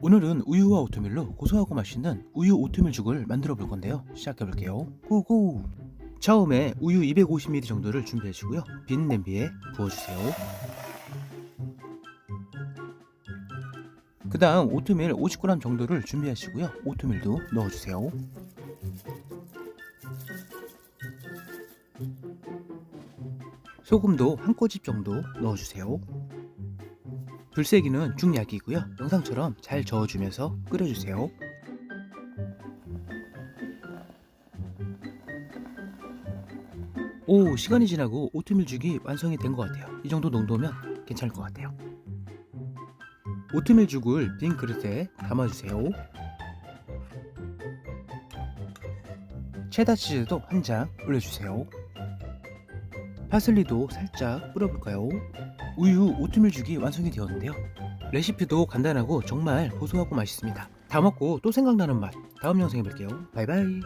오늘은 우유와 오트밀로 고소하고 맛있는 우유 오트밀죽을 만들어 볼 건데요. 시작해 볼게요. 고고! 처음에 우유 250ml 정도를 준비해 주고요. 빈 냄비에 부어 주세요. 그 다음 오트밀 50g 정도를 준비하시고요. 오트밀도 넣어 주세요. 소금도 한 꼬집 정도 넣어주세요. 불세기는 중약이고요. 영상처럼 잘 저어주면서 끓여주세요. 오, 시간이 지나고 오트밀죽이 완성이 된 것 같아요. 이 정도 농도면 괜찮을 것 같아요. 오트밀죽을 빈 그릇에 담아주세요. 체다 치즈도 한 장 올려주세요. 파슬리도 살짝 뿌려볼까요? 우유 오트밀 죽이 완성이 되었는데요. 레시피도 간단하고 정말 고소하고 맛있습니다. 다 먹고 또 생각나는 맛. 다음 영상에 뵐게요. 바이바이.